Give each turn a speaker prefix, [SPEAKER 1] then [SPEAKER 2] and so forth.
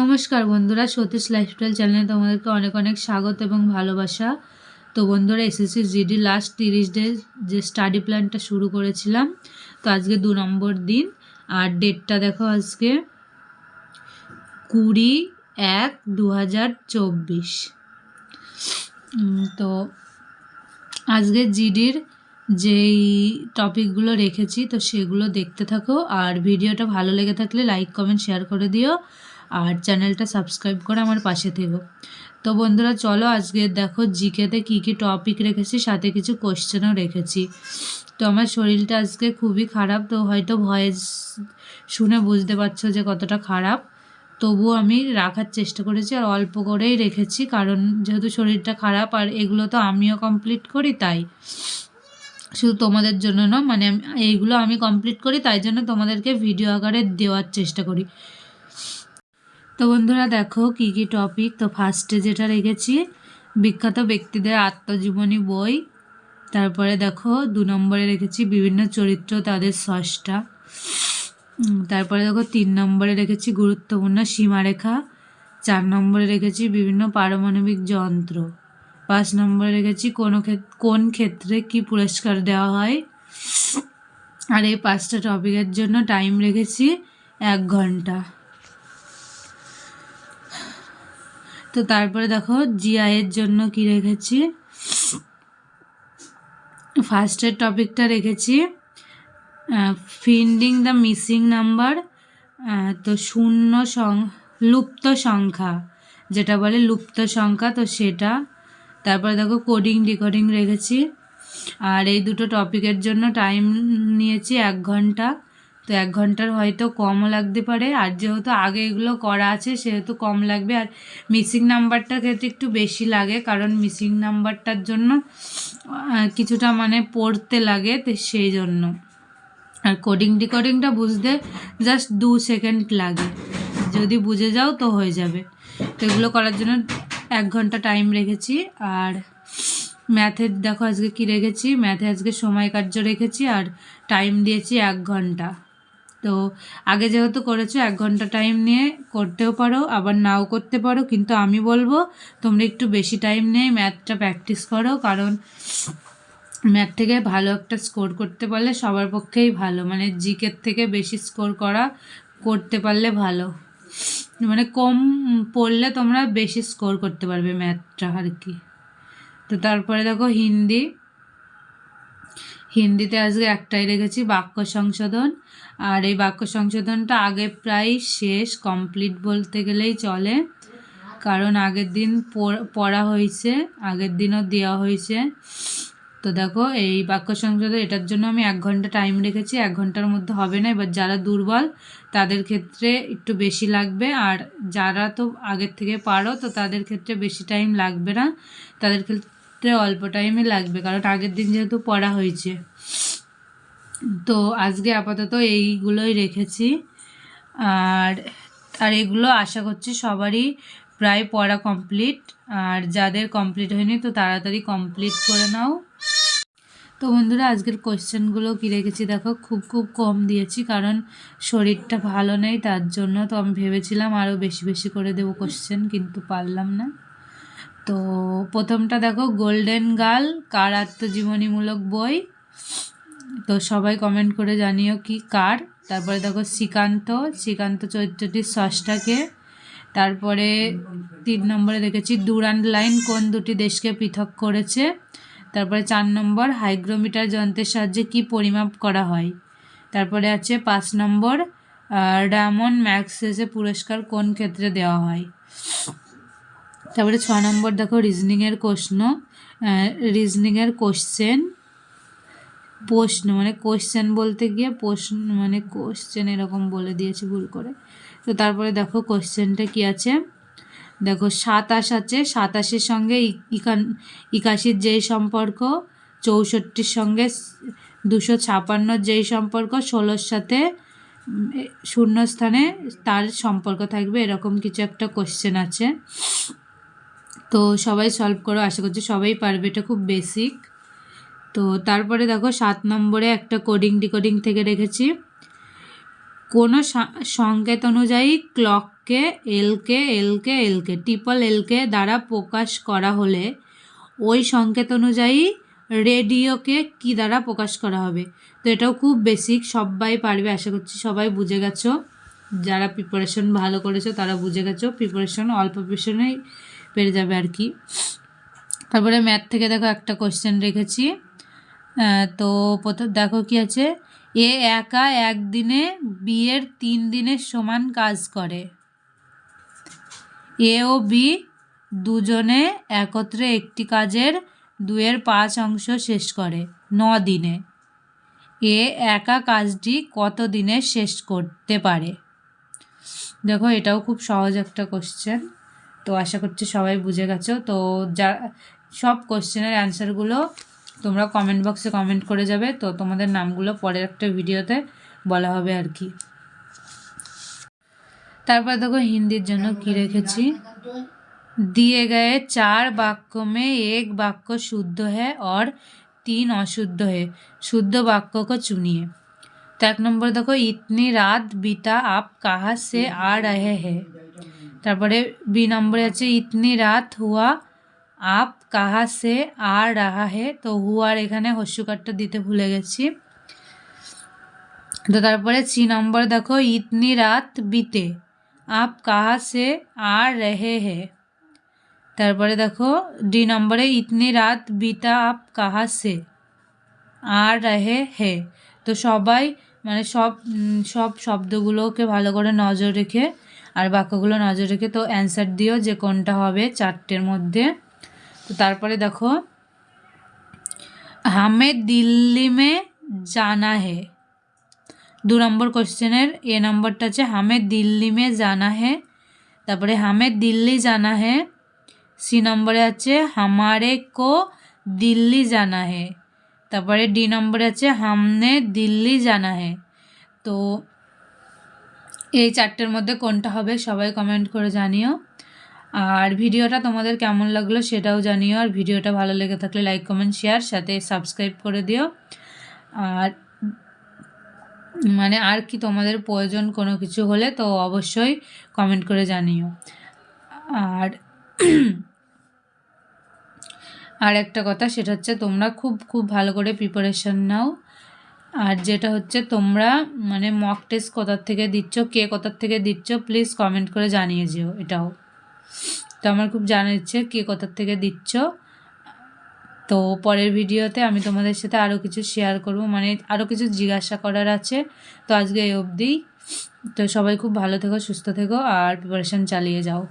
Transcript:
[SPEAKER 1] নমস্কার বন্ধুরা, সতীশ লাইফস্টাইল চ্যানেলে তোমাদেরকে অনেক অনেক স্বাগত এবং ভালোবাসা। তো বন্ধুরা এসএসসি জিডি লাস্ট তিরিশ ডে যে স্টাডি প্ল্যানটা শুরু করেছিলাম, তো আজকে দু নম্বর দিন। আর ডেটটা দেখো আজকে কুড়ি এক দু তো আজকে জিডির যেই টপিকগুলো রেখেছি, তো সেগুলো দেখতে থাকো। আর ভিডিওটা ভালো লেগে থাকলে লাইক কমেন্ট শেয়ার করে দিও। আর চ্যানেলটা সাবস্ক্রাইব করে আমার পাশে থেকো। তো বন্ধুরা, চলো আজকে দেখো জিকেতে কী কী টপিক রেখেছি, সাথে কিছু কোশ্চেনও রেখেছি। তো আমার শরীরটা আজকে খুবই খারাপ, তো হয়তো ভয়েস শুনে বুঝতে পারছ যে কতটা খারাপ। তবুও আমি রাখার চেষ্টা করেছি আর অল্প করেই রেখেছি, কারণ যেহেতু শরীরটা খারাপ আর এগুলো তো আমিও কমপ্লিট করি, তাই। শুধু তোমাদের জন্য না মানে এইগুলো আমি কমপ্লিট করি, তাই জন্য তোমাদেরকে ভিডিও আকারে দেওয়ার চেষ্টা করি। তো বন্ধুরা দেখো কি কি টপিক তো ফার্স্টে যেটা রেখেছি বিখ্যাত ব্যক্তিদের আত্মজীবনী বই। তারপরে দেখো দু নম্বরে রেখেছি বিভিন্ন চরিত্র তাদের স্রষ্টা। উম, তারপরে দেখো তিন নম্বরে রেখেছি গুরুত্বপূর্ণ সীমারেখা। চার নম্বরে রেখেছি বিভিন্ন পারমাণবিক যন্ত্র। পাঁচ নম্বরে রেখেছি কোনো কোন ক্ষেত্রে কি পুরস্কার দেওয়া হয়। আর এই পাঁচটা টপিকের জন্য টাইম রেখেছি এক ঘণ্টা। তো তারপরে দেখো জিআইয়ের জন্য কি রেখেছি? ফার্স্টের টপিকটা রেখেছি ফিন্ডিং দ্য মিসিং নাম্বার তো শূন্য সং, লুপ্ত সংখ্যা, যেটা বলে লুপ্ত সংখ্যা, তো সেটা। তারপরে দেখো কোডিং ডিকোডিং রেখেছি। আর এই দুটো টপিকের জন্য টাইম নিয়েছি এক ঘণ্টা। তো এক ঘণ্টার হয়তো কমও লাগতে পারে। আর যেহেতু আগে এগুলো করা আছে, সেহেতু কম লাগবে। আর মিসিং নাম্বারটার ক্ষেত্রে একটু বেশি লাগে, কারণ মিসিং নাম্বারটার জন্য কিছুটা মানে পড়তে লাগে তো সেই জন্য। আর কোডিং ডিকোডিংটা বুঝতে জাস্ট দু সেকেন্ড লাগে। যদি বুঝে যাও তো হয়ে যাবে। তো এগুলো করার জন্য এক ঘণ্টা টাইম রেখেছি। আর ম্যাথের দেখো আজকে কি রেখেছি? ম্যাথে আজকে সময় কার্য রেখেছি। আর টাইম দিয়েছি এক ঘণ্টা। তো আগে যেহেতু করেছ, এক ঘণ্টা টাইম নিয়ে করতেও পারো, আবার নাও করতে পারো, কিন্তু আমি বলব তোমরা একটু বেশি টাইম নিয়ে ম্যাথটা প্র্যাকটিস করো, কারণ ম্যাথ থেকে ভালো একটা স্কোর করতে পারলে সবার পক্ষেই ভালো মানে জিকের থেকে বেশি স্কোর করা, করতে পারলে ভালো। মানে কম পড়লে তোমরা বেশি স্কোর করতে পারবে ম্যাথটা আর কি। তো তারপরে দেখো হিন্দি। হিন্দিতে আজকে একটাই রেখেছি, বাক্য সংশোধন। আর এই বাক্য সংশোধনটা আগে প্রায় শেষ কমপ্লিট বলতে গেলেই চলে। কারণ আগের দিন পড়- হয়েছে, আগের দিনও দেওয়া হয়েছে। তো দেখো, এই বাক্য সংশোধন, এটার জন্য আমি এক ঘণ্টা টাইম রেখেছি, এক ঘণ্টার মধ্যে হবে না। এবার যারা দুর্বল, তাদের ক্ষেত্রে একটু বেশি লাগবে। আর যারা তো আগের থেকে পারো, তো তাদের ক্ষেত্রে বেশি টাইম লাগবে না। তাদের ক্ষেত্রে অল্প টাইমে লাগবে, কারণ আগের দিন যেহেতু পড়া হয়েছে। তো আজকে আপাতত এইগুলোই রেখেছি। আর আর এগুলো আশা করছি সবারই প্রায় পড়া কমপ্লিট আর যাদের কমপ্লিট হয়নি তো তাড়াতাড়ি কমপ্লিট করে নাও। তো বন্ধুরা, আজকের কোয়েশ্চেনগুলো কী রেখেছি? দেখো, খুব খুব কম দিয়েছি কারণ শরীরটা ভালো নেই, তার জন্য তো আমি ভেবেছিলাম আরও বেশি বেশি করে দেবো কোশ্চেন কিন্তু পারলাম না। তো প্রথমটা দেখো গোল্ডেন গার্ল কার আত্মজীবনীমূলক বই? তো সবাই কমেন্ট করে জানিও কি কার। তারপরে দেখো শ্রীকান্ত শ্রীকান্ত চরিত্রটির ষষ্ঠাকে। তারপরে তিন নম্বরে দেখেছি ডুরান্ড লাইন কোন দুটি দেশকে পৃথক করেছে। তারপরে চার নম্বর হাইগ্রোমিটার যন্ত্রের সাহায্যে কি পরিমাপ করা হয়। তারপরে আছে পাঁচ নম্বর ডায়মন্ড ম্যাক্সেসে পুরস্কার কোন ক্ষেত্রে দেওয়া হয়। তারপরে ছ নম্বর দেখো রিজনিংয়ের প্রশ্ন রিজনিংয়ের কোশ্চেন প্রশ্ন মানে কোশ্চেন বলতে গিয়ে প্রশ্ন মানে কোশ্চেন এরকম বলে দিয়েছে ভুল করে। তো তারপরে দেখো কোশ্চেনটা কি আছে? দেখো সাতাশ আছে সাতাশের সঙ্গে একাশির যেই সম্পর্ক চৌষট্টির সঙ্গে দুশো ছাপান্নর যেই সম্পর্ক ষোলোর সাথে উম, এ- শূন্যস্থানে তার সম্পর্ক থাকবে এরকম কিছু একটা কোশ্চেন আছে। তো সবাই সলভ করো আশা করছি সবাই পারবে এটা খুব বেসিক তো তারপরে দেখো সাত নম্বরে একটা কোডিং ডিকোডিং থেকে রেখেছি। কোনো সংকেত অনুযায়ী ক্লককে এলকে এলকে এলকে ট্রিপল এলকে দ্বারা প্রকাশ করা হলে ওই সংকেত অনুযায়ী রেডিওকে কি দ্বারা প্রকাশ করা হবে? তো এটাও খুব বেসিক সবাই পারবে, আশা করছি সবাই বুঝে গেছো। যারা প্রিপারেশন ভালো করেছ তারা বুঝে গেছো প্রিপারেশন অল্প প্রিপারেশনেই পেরে যাবে আর কি। তারপরে ম্যাথ থেকে দেখো একটা কোশ্চেন রেখেছি। তো প্রথম দেখো কি আছে? এ একা একদিনে বিয়ের তিন দিনের সমান কাজ করে। এ ও বি দুজনে একত্রে একটি কাজের দুয়ের পাঁচ অংশ শেষ করে, ন দিনে। এ একা কাজটি কত দিনে শেষ করতে পারে? দেখো, এটাও খুব সহজ একটা কোশ্চেন তো আশা করছি সবাই বুঝে গেছো। তো যা, সব কোশ্চেনের অ্যান্সারগুলো তোমরা কমেন্ট বক্সে কমেন্ট করে যাবে। তো তোমাদের নামগুলো পরের একটা ভিডিওতে বলা হবে আর কি। তারপর দেখো হিন্দির জন্য কি রেখেছি? দিয়ে গায়ে চার বাক্য মে এক বাক্য শুদ্ধ হ্যাঁ অর তিন অশুদ্ধ হে। শুদ্ধ বাক্যকে চুনিয়ে। তো এক নম্বর দেখো, ইতনি রাত বিতা আপ কাহা সে আর রহে হে। তারপরে বি নম্বরে আছে, ইতনি রাত হুয়া আপ কাহা সে আর রাহা হে? তো হুয়ার এখানে হস্যকারটা দিতে ভুলে গেছি। তো তারপরে সি নম্বর দেখো, ইতনি রাত বিতে। আপ কাহা সে আর রহে হে? তারপরে দেখো, ডি নম্বরে, ইতনি রাত বিতা আপ কাহা সে আর রহে হে? তো সবাই মানে সব সব শব্দগুলোকে ভালো করে নজর রেখে আর বাক্যগুলো নজর রেখে তো অ্যান্সার দিও যে কোনটা হবে চারটের মধ্যে। তারপরে দেখো, হামে দিল্লি মে জানা হে। দু নম্বর কোশ্চেনের, এ নম্বরটা আছে হামে দিল্লি মে জানা হে। তারপরে, হামে দিল্লি জানা হে। সি নম্বরে আছে, হামারে কো দিল্লি জানা হে। তারপরে, ডি নম্বরে আছে, হামনে দিল্লি জানা হে। তো, এই চারটের মধ্যে কোনটা হবে সবাই কমেন্ট করে জানিও। আর ভিডিওটা তোমাদের কেমন লাগল সেটাও জানিও, আর ভিডিওটা ভালো লেগে থাকলে লাইক কমেন্ট শেয়ার সাথে সাবস্ক্রাইব করে দিও। আর মানে আর কি তোমাদের প্রয়োজন কোনো কিছু হলে তো অবশ্যই কমেন্ট করে জানিও। আর আর একটা কথা সেটা হচ্ছে তোমরা খুব খুব ভালো করে প্রিপারেশন নাও। আর যেটা হচ্ছে তোমরা মানে মক টেস্ট কোথার থেকে দিচ্ছ, কে কোথার থেকে দিচ্ছ প্লিজ কমেন্ট করে জানিয়ে যেও এটাও। তো আমার খুব জানার ইচ্ছে কে কোথার থেকে দিচ্ছ। তো পরের ভিডিওতে আমি তোমাদের সাথে আরও কিছু শেয়ার করব। মানে আরও কিছু জিজ্ঞাসা করার আছে। তো আজকে এই অবধি। তো সবাই খুব ভালো থেকো, সুস্থ থেকো, আর প্রিপারেশান চালিয়ে যাও।